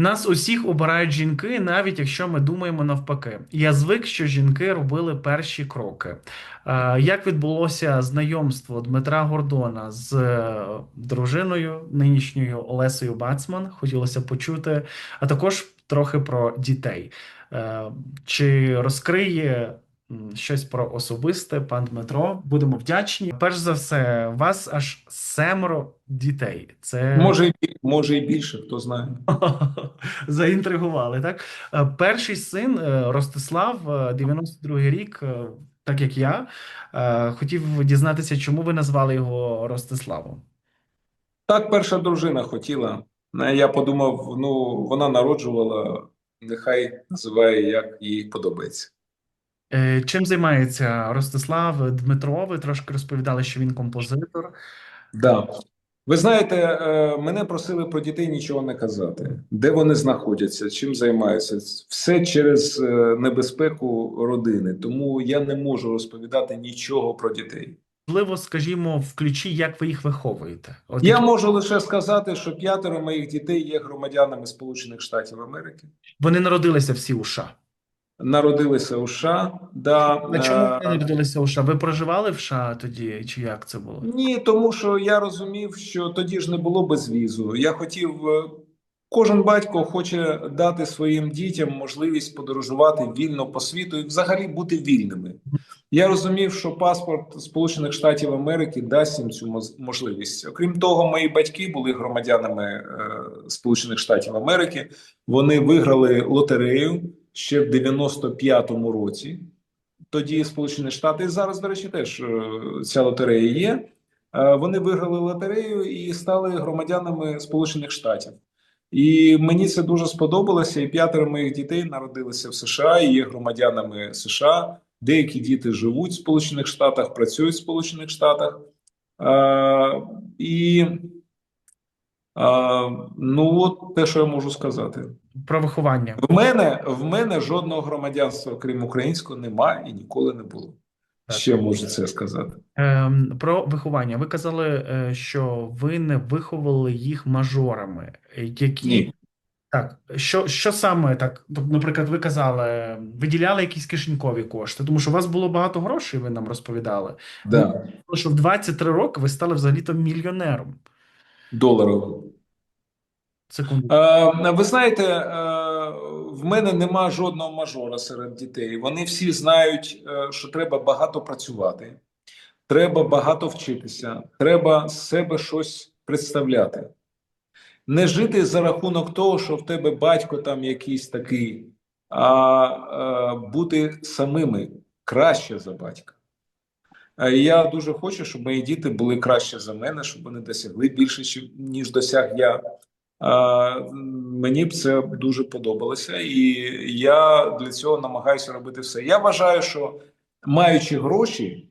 Нас усіх обирають жінки, навіть якщо ми думаємо навпаки. Я звик, що жінки робили перші кроки. Е, Як відбулося знайомство Дмитра Гордона з е, дружиною нинішньою Олесею Бацман? Хотілося почути, а також трохи про дітей. Е, Чи розкриє щось про особисте пан Дмитро? Будемо вдячні. Перш за все, у вас аж семеро дітей. Це Може, і може і більше, хто знає. Заінтригували, так? Е, Перший син е, Ростислав, е, 92-й рік, е, так як я, хотів дізнатися, чому ви назвали його Ростиславом. Так перша дружина хотіла. Я подумав, ну вона народжувала, нехай називає, як їй подобається. Е, Чим займається Ростислав Дмитро? Ви трошки розповідали, що він композитор. Да. Ви знаєте, е, мене просили про дітей нічого не казати. Де вони знаходяться, чим займаються? Все через е, небезпеку родини. Тому я не можу розповідати нічого про дітей. Можливо, скажімо, в ключі, як ви їх виховуєте. От Я можу лише сказати, що п'ятеро моїх дітей є громадянами Сполучених Штатів Америки. Вони народилися всі у США. Народилися у США. Да, А чому е, вони народилися у США? Ви проживали в США тоді, чи як це було? Ні, тому що я розумів, що тоді ж не було безвізу. Я хотів, е, кожен батько хоче дати своїм дітям можливість подорожувати вільно по світу і взагалі бути вільними. Я розумів, що паспорт Сполучених Штатів Америки дасть їм цю можливість. Окрім того, мої батьки були громадянами е, Сполучених Штатів Америки. Вони виграли лотерею ще в 95-му році. Тоді Сполучені Штати і зараз, до речі, теж е, ця лотерея є. Е, Вони виграли лотерею і стали громадянами Сполучених Штатів. І мені це дуже сподобалося. І п'ятеро моїх дітей народилися в США і є громадянами США. Деякі діти живуть в Сполучених Штатах, працюють в Сполучених Штатах. Е, і ну, от те, що я можу сказати. Про виховання. В мене, в мене жодного громадянства, крім українського, немає і ніколи не було. Так. Ще можу це сказати. Ем, про виховання. Ви казали, е, що ви не виховали їх мажорами. Які Ні. так, що, що саме так? Тобто, наприклад, ви казали, виділяли якісь кишенькові кошти, тому що у вас було багато грошей, ви нам розповідали. Да. Тому що в 23 роки ви стали взагалі-то мільйонером. Доларову. Секунду. Е, ви знаєте, е, в мене нема жодного мажора серед дітей. Вони всі знають, е, що треба багато працювати, треба багато вчитися, треба з себе щось представляти. Не жити за рахунок того, що в тебе батько там якийсь такий, а е, бути самими краще за батька. Е, Я дуже хочу, щоб мої діти були краще за мене, щоб вони досягли більше, ніж досяг я. А, мені б це дуже подобалося, і я для цього намагаюся робити все. Я вважаю, що маючи гроші,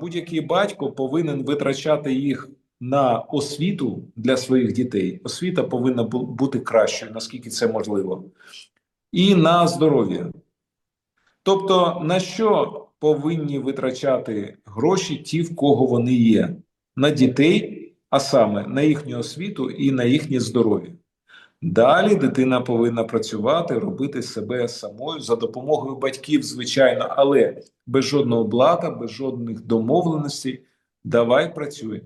будь-який батько повинен витрачати їх на освіту для своїх дітей. Освіта повинна бути кращою, наскільки це можливо, і на здоров'я. Тобто, на що повинні витрачати гроші ті, в кого вони є? На дітей, а саме на їхню освіту і на їхнє здоров'я. Далі дитина повинна працювати, робити себе самою за допомогою батьків, звичайно, але без жодного блата, без жодних домовленостей. Давай працюй,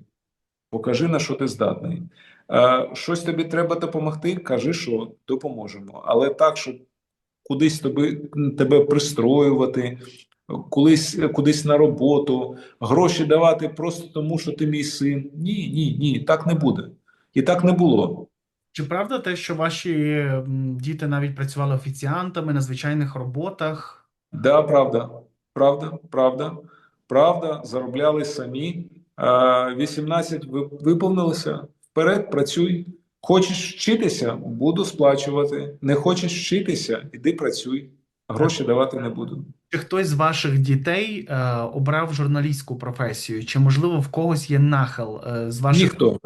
покажи на що ти здатний. Е, щось тобі треба допомогти, кажи, що допоможемо. Але так, щоб кудись тобі, тебе пристроювати, кудись, кудись на роботу, гроші давати просто тому, що ти мій син. Ні, ні, ні, так не буде. І так не було. Чи правда те, що ваші діти навіть працювали офіціантами на звичайних роботах? Да, правда, правда, правда, правда, заробляли самі. Е, 18 виповнилося. Вперед, працюй. Хочеш вчитися, буду сплачувати. Не хочеш вчитися, іди працюй. Гроші давати не буду. Чи хтось з ваших дітей е, обрав журналістську професію? Чи, можливо, в когось є нахил е, з ваших Ніхто,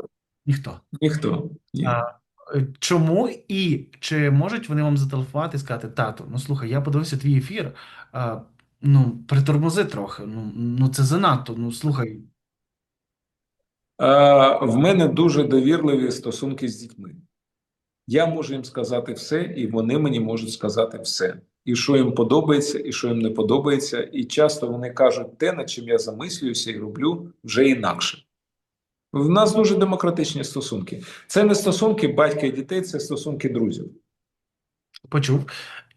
Ніхто. ніхто. Ні. А, е, чому і чи можуть вони вам зателефонувати і сказати, тату, ну слухай, я подивився твій ефір, а, ну, притормози трохи, ну, ну це занадто, ну слухай. Е, в мене дуже довірливі стосунки з дітьми. Я можу їм сказати все, і вони мені можуть сказати все. І що їм подобається, і що їм не подобається. І часто вони кажуть те, над чим я замислююся і роблю вже інакше. В нас дуже демократичні стосунки. Це не стосунки батька і дітей, це стосунки друзів. Почув.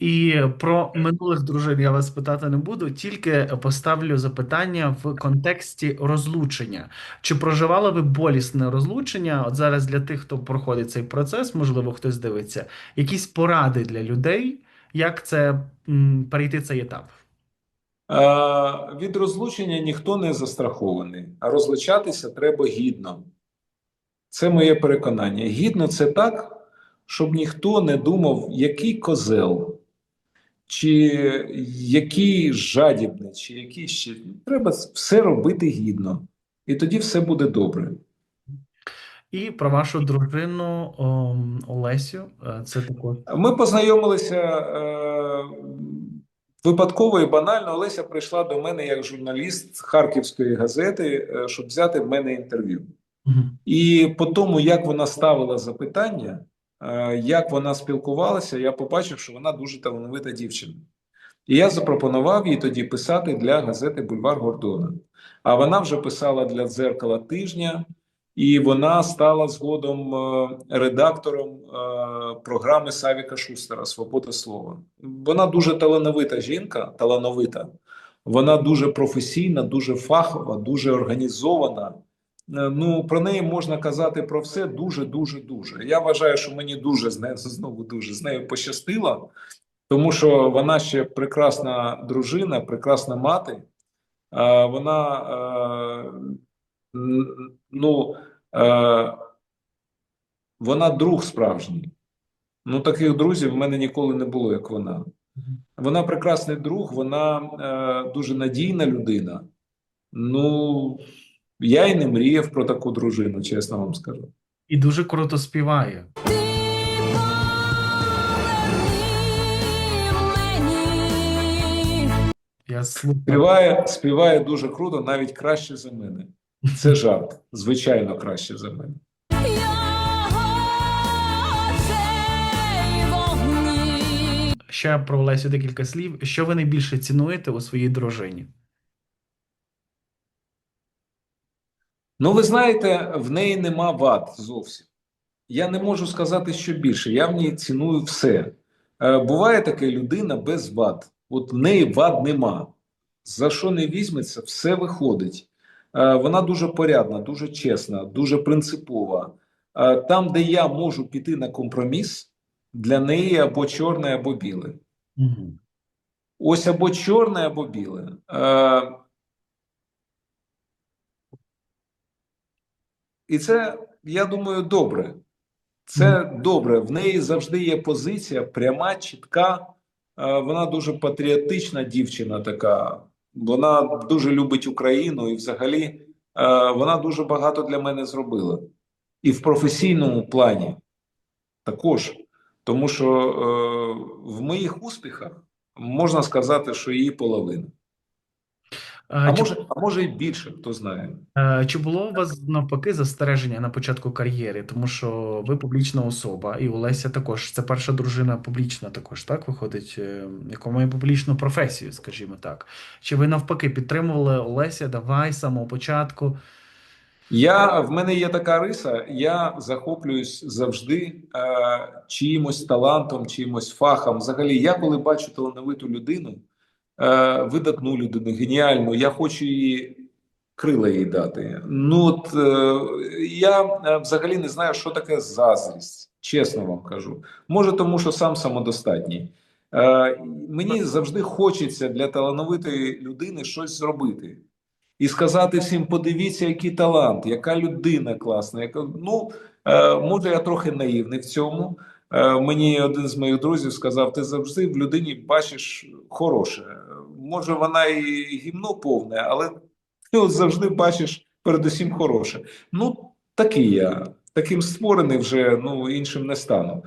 І про минулих дружин я вас питати не буду, тільки поставлю запитання в контексті розлучення. Чи проживали ви болісне розлучення? От зараз для тих, хто проходить цей процес, можливо, хтось дивиться, якісь поради для людей, як це м, перейти цей етап? Е, від розлучення ніхто не застрахований, а розлучатися треба гідно. Це моє переконання. Гідно це так, щоб ніхто не думав, який козел, чи який жадібний, чи який ще. Треба все робити гідно. І тоді все буде добре. І про вашу дружину ом, Олесю. Е, Це також. Ми познайомилися е, випадково і банально. Олеся прийшла до мене як журналіст Харківської газети, е, щоб взяти в мене інтерв'ю. Мгм. І по тому, як вона ставила запитання, як вона спілкувалася, я побачив, що вона дуже талановита дівчина. І я запропонував їй тоді писати для газети Бульвар Гордона. А вона вже писала для дзеркала тижня, і вона стала згодом е, редактором е, програми Савіка Шустера Свобода слова. Вона дуже талановита жінка, талановита. Вона дуже професійна, дуже фахова, дуже організована. Е, Ну, про неї можна казати про все дуже, дуже, дуже. Я вважаю, що мені дуже з нею знову дуже з нею пощастило, тому що вона ще прекрасна дружина, прекрасна мати. Е, Вона е, ну, вона друг справжній. Ну, таких друзів в мене ніколи не було, як вона. Вона прекрасний друг, вона дуже надійна людина. Ну, я і не мріяв про таку дружину, чесно вам скажу. І дуже круто співає. Я слухаю. Співає, співає дуже круто, навіть краще за мене. Це жарт, звичайно, краще за мене. Ще про Олесю декілька слів. Що ви найбільше цінуєте у своїй дружині? Ну, ви знаєте, в неї нема вад зовсім. Я не можу сказати, що більше. Я в ній ціную все. Е, буває таке людина без вад. От в неї вад нема. За що не візьметься, все виходить. Е, вона дуже порядна, дуже чесна, дуже принципова. Е, там, де я можу піти на компроміс, для неї або чорне, або біле. Угу. Ось або чорне, або біле. Е, і це, я думаю, добре. Це добре. В неї завжди є позиція пряма, чітка. Е, вона дуже патріотична дівчина така. Вона дуже любить Україну і взагалі е, вона дуже багато для мене зробила. І в професійному плані також. Тому що е, в моїх успіхах можна сказати, що її половина. А Чи, може, а може і більше, хто знає. чи було у вас навпаки застереження на початку кар'єри? Тому що ви публічна особа, і Олеся також це перша дружина публічна, також так виходить, е, яка має публічну професію, скажімо так. Чи ви навпаки підтримували Олеся? Давай з самого початку. Я в мене є така риса. Я захоплююсь завжди е, чиїмось талантом, чиїмось фахом. Взагалі, я коли бачу талановиту людину, видатну людину, геніальну, я хочу її крила їй дати. Ну от е, я е, взагалі не знаю, що таке заздрість, чесно вам кажу. Може, тому що сам самодостатній. Е, мені завжди хочеться для талановитої людини щось зробити і сказати всім: подивіться, який талант, яка людина класна. Яка ну е, може я трохи наївний в цьому. Е, мені один з моїх друзів сказав: ти завжди в людині бачиш хороше. Може, вона і гімно повне, але ти от завжди бачиш передусім хороше. Ну, такий я, таким створений вже ну іншим не стану.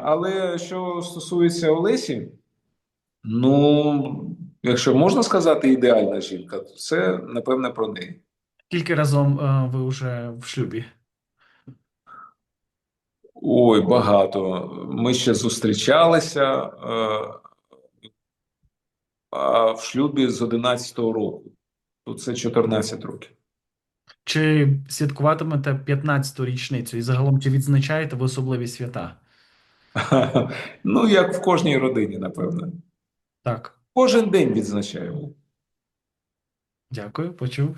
Але що стосується Олесі, ну. Якщо можна сказати ідеальна жінка, то це напевне про неї. Скільки разом е, ви вже в шлюбі? Ой, багато. Ми ще зустрічалися е, в шлюбі з 11-го року. Тут це 14 років. Чи святкуватимете 15-ту річницю і загалом чи відзначаєте ви особливі свята? Ну, як в кожній родині, напевно. Так, Кожен день відзначаємо. дякую, почув.